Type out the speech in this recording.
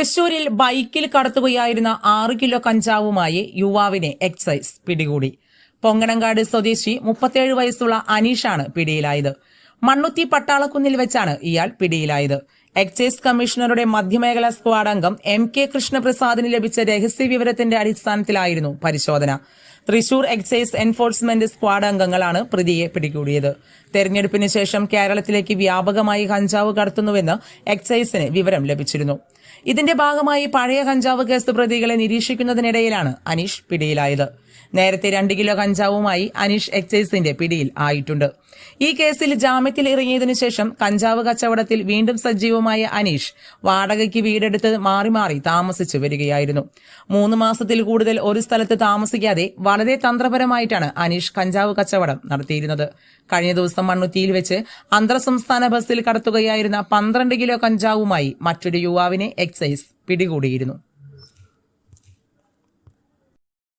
തൃശൂരിൽ ബൈക്കിൽ കടത്തുകയായിരുന്ന ആറ് കിലോ കഞ്ചാവുമായി യുവാവിനെ എക്സൈസ് പിടികൂടി. പൊങ്ങണങ്കാട് സ്വദേശി മുപ്പത്തേഴ് വയസ്സുള്ള അനീഷാണ് പിടിയിലായത്. മണ്ണുത്തി പട്ടാളക്കുന്നിൽ വെച്ചാണ് ഇയാൾ പിടിയിലായത്. എക്സൈസ് കമ്മീഷണറുടെ മധ്യമേഖലാ സ്ക്വാഡ് അംഗം എം കെ കൃഷ്ണപ്രസാദിന് ലഭിച്ച രഹസ്യ വിവരത്തിന്റെ അടിസ്ഥാനത്തിലായിരുന്നു പരിശോധന. തൃശൂർ എക്സൈസ് എൻഫോഴ്സ്മെന്റ് സ്ക്വാഡ് അംഗങ്ങളാണ് പ്രതിയെ പിടികൂടിയത്. തെരഞ്ഞെടുപ്പിന് ശേഷം കേരളത്തിലേക്ക് വ്യാപകമായി കഞ്ചാവ് കടത്തുന്നുവെന്ന് എക്സൈസിന് വിവരം ലഭിച്ചിരുന്നു. ഇതിന്റെ ഭാഗമായി പഴയ കഞ്ചാവ് കേസ് പ്രതികളെ നിരീക്ഷിക്കുന്നതിനിടയിലാണ് അനീഷ് പിടിയിലായത്. നേരത്തെ രണ്ട് കിലോ കഞ്ചാവുമായി അനീഷ് എക്സൈസിന്റെ പിടിയിൽ ആയിട്ടുണ്ട്. ഈ കേസിൽ ജാമ്യത്തിൽ ഇറങ്ങിയതിനു ശേഷം കഞ്ചാവ് കച്ചവടത്തിൽ വീണ്ടും സജീവമായ അനീഷ് വാടകയ്ക്ക് വീടെടുത്ത് മാറി മാറി താമസിച്ചു വരികയായിരുന്നു. മൂന്ന് മാസത്തിൽ കൂടുതൽ ഒരു സ്ഥലത്ത് താമസിക്കാതെ വളരെ തന്ത്രപരമായിട്ടാണ് അനീഷ് കഞ്ചാവ് കച്ചവടം നടത്തിയിരുന്നത്. കഴിഞ്ഞ ദിവസം മണ്ണുത്തിയിൽ വെച്ച് അന്തർ സംസ്ഥാന ബസ്സിൽ കടത്തുകയായിരുന്ന പന്ത്രണ്ട് കിലോ കഞ്ചാവുമായി മറ്റൊരു യുവാവിനെ എക്സൈസ് പിടികൂടിയിരുന്നു